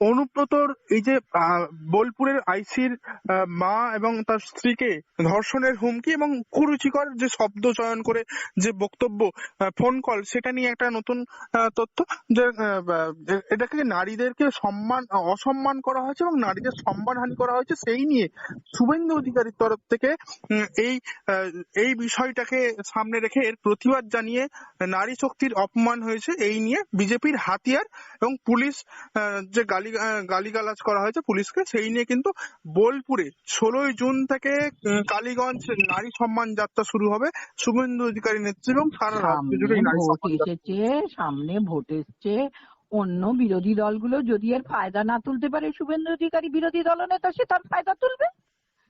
অনুব্রতর এই যে বোলপুরের আইসির মা এবং তার স্ত্রীকে ধর্ষণের হুমকি এবং কুরুচিকর যে শব্দ চয়ন করে যে বক্তব্য ফোন কল সেটা নিয়ে একটা নতুন তথ্য যে এটাকে নারীদেরকে সম্মান অসম্মান করা হয়েছে এবং নারীদের সম্মানহানি করা হয়েছে, সেই নিয়ে শুভেন্দু অধিকারীর তরফ থেকে এই এই বিষয়টাকে সামনে রেখে এর প্রতিবাদ জানিয়ে নারী শক্তির অপমান হয়েছে, এই নিয়ে বিজেপির হাতিয়ার এবং পুলিশ যে গালি আহ, গালিগালাজ করা হয়েছে পুলিশকে। সেই নিয়ে কিন্তু বোলপুরে ষোলোই জুন থেকে কালীগঞ্জ নারী সম্মান যাত্রা শুরু হবে। শুভেন্দু অধিকারী নেতৃত্বে এবং সারা রাজ্য সামনে জুড়ে নারী ভোট সম্মান এসেছে সামনে ভোট এসছে। অন্য বিরোধী দলগুলো যদি এর ফায়দা না তুলতে পারে শুভেন্দু অধিকারী বিরোধী দলনেতা সে তার ফায়দা তুলবে?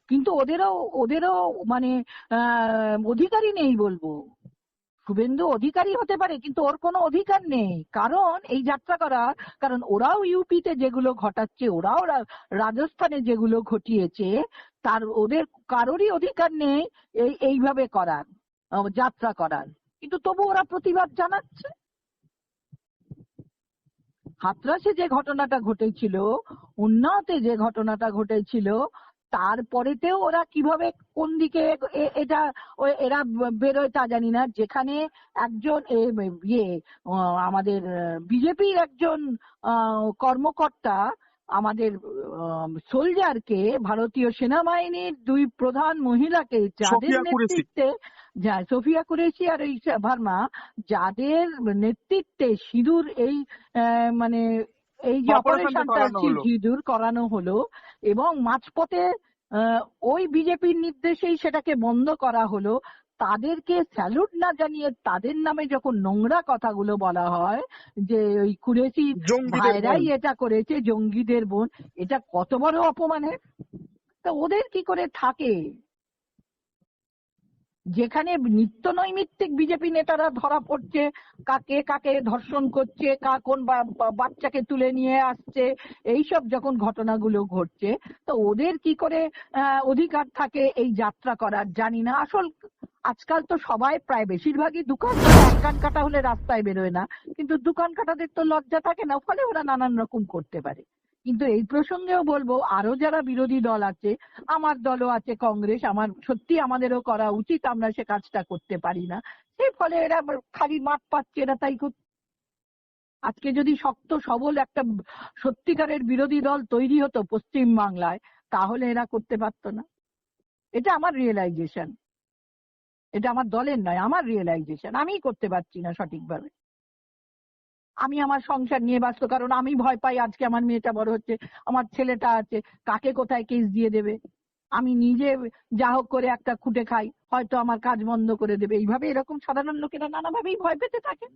কিন্তু ওদেরও ওদেরও মানে আহ, অধিকারই নেই বলব। শুভেন্দু অধিকারী হতে পারে, কিন্তু ওর কোনো অধিকার নেই। কারণ এই যাত্রা করার, কারণ ওরাও ইউপিতে যেগুলো ঘটাচ্ছে, ওরাও রাজস্থানে যেগুলো ঘটিয়েছে, তার ওদের কারোরই অধিকার নেই এই, এইভাবে করার যাত্রা করার। কিন্তু তবু ওরা প্রতিবাদ জানাচ্ছে। হাতরাসে যে ঘটনাটা ঘটেছিল, উন্নাওতে যে ঘটনাটা ঘটেছিল তারপরেতেও ওরা কীভাবে কোন দিকে এটা এরা বেরোয় তা জানি না। যেখানে একজন এ- ইয়ে আমাদের বিজেপির একজন কর্মকর্তা আমাদের সোলজারকে ভারতীয় সেনাবাহিনীর দুই প্রধান মহিলাকে যাদের নেতৃত্বে যা সোফিয়া কুরেশি আর এই ভার্মা যাদের নেতৃত্বে সিঁদুর এই মানে এই যে অপারেশনটা। সিঁদুর করানো হলো। এবং মাঝপথে ওই বিজেপির নির্দেশেই সেটাকে বন্ধ করা হলো। তাদেরকে স্যালুট না জানিয়ে তাদের নামে যখন নোংরা কথাগুলো বলা হয় যে ওই কুরেশি ভাইরাই এটা করেছে জঙ্গিদের বোন এটা কত বড় অপমানের? তা ওদের কি করে থাকে? যেখানে নিত্য নৈমিত্তিক বিজেপি নেতারা ধরা পড়ছে, কাকে কাকে ধর্ষণ করছে, কা কোন বাচ্চাকে তুলে নিয়ে আসছে, এইসব যখন ঘটনাগুলো ঘটছে, তো ওদের কি করে অধিকার থাকে এই যাত্রা করার? জানি না। আসল আজকাল তো সবাই প্রায় বেশিরভাগই দোকান এক কান কাটা হলে রাস্তায় বেরোয় না। কিন্তু দোকান কাটাদের তো লজ্জা থাকে না, ফলে ওরা নানান রকম করতে পারে। কিন্তু এই প্রসঙ্গেও বলব, আরও যারা বিরোধী দল আছে, আমার দলও আছে কংগ্রেস, আমার সত্যি আমাদেরও করা উচিত, আমরা সে কাজটা করতে পারি না। সেই ফলে এরা খালি মাঠ পাচ্ছে, এরা তাই আজকে যদি শক্ত, সবল একটা সত্যিকারের বিরোধী দল তৈরি হতো পশ্চিম বাংলায় তাহলে এরা করতে পারতো না। এটা আমার রিয়েলাইজেশন এটা আমার দলের নয়, আমার রিয়েলাইজেশন আমিই করতে পারছি না সঠিকভাবে। আমি আমার সংসার নিয়ে ব্যস্ত কারণ আমি ভয় পাই আজকে আমার মেয়েটা বড় হচ্ছে আমার ছেলেটা আছে কাকে কোথায় কেস দিয়ে দেবে? আমি নিজে যা হোক করে একটা খুঁটে খাই হয়তো আমার কাজ বন্ধ করে দেবে। এইভাবে এরকম সাধারণ লোকেরা নানাভাবেই ভয় পেতে থাকে।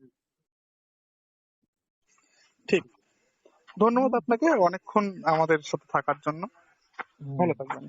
ঠিক। ধন্যবাদ আপনাকে অনেকক্ষণ আমাদের সাথে থাকার জন্য। ভালো থাকবেন।